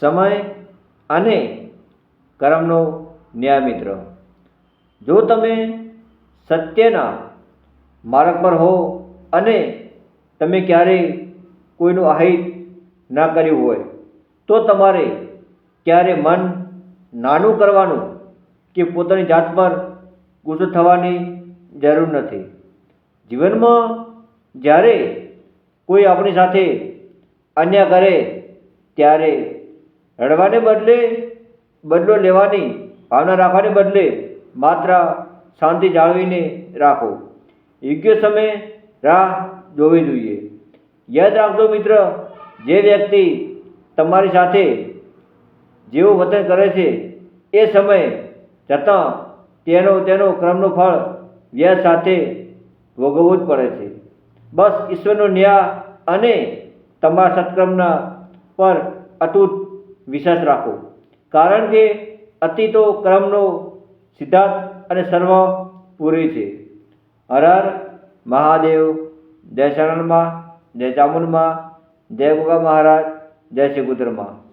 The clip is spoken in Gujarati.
સમય અને કર્મનો ન્યાય મિત્ર. જો તમે સત્યના માર્ગ પર હો અને તમે ક્યારેય કોઈનું અહિત ના કર્યું હોય, તો તમારે ક્યારે મન નાનું કરવાનું કે પોતાની જાત પર ગુસ્સો થવાની જરૂર નથી. જીવનમાં જ્યારે કોઈ આપણી સાથે અન્યાય કરે, ત્યારે રડવાને બદલે બદલો લેવાની ભાવના રાખવાને બદલે માત્ર શાંતિ જાળવીને રાખો. યોગ્ય સમયે રાહ જોવી જોઈએ. યાદ રાખજો મિત્ર, જે વ્યક્તિ તમારી સાથે જેવું વતન કરે છે, એ સમયે જતાં તેનો તેનો ક્રમનું ફળ વ્યાજ સાથે ભોગવવું જ પડે છે. બસ ઈશ્વરનો ન્યાય અને તમારા સત્કર્મના પર અતૂટ વિશ્વાસ રાખો. કારણ કે અતિ તો ક્રમનો સિદ્ધાંત અને સર્વ પૂરી છે. હર મહાદેવ, જય શરણમાં, જય ચામુંડમાં, જય ગોગા મહારાજ, જય શ્રી ગુદ્રમાં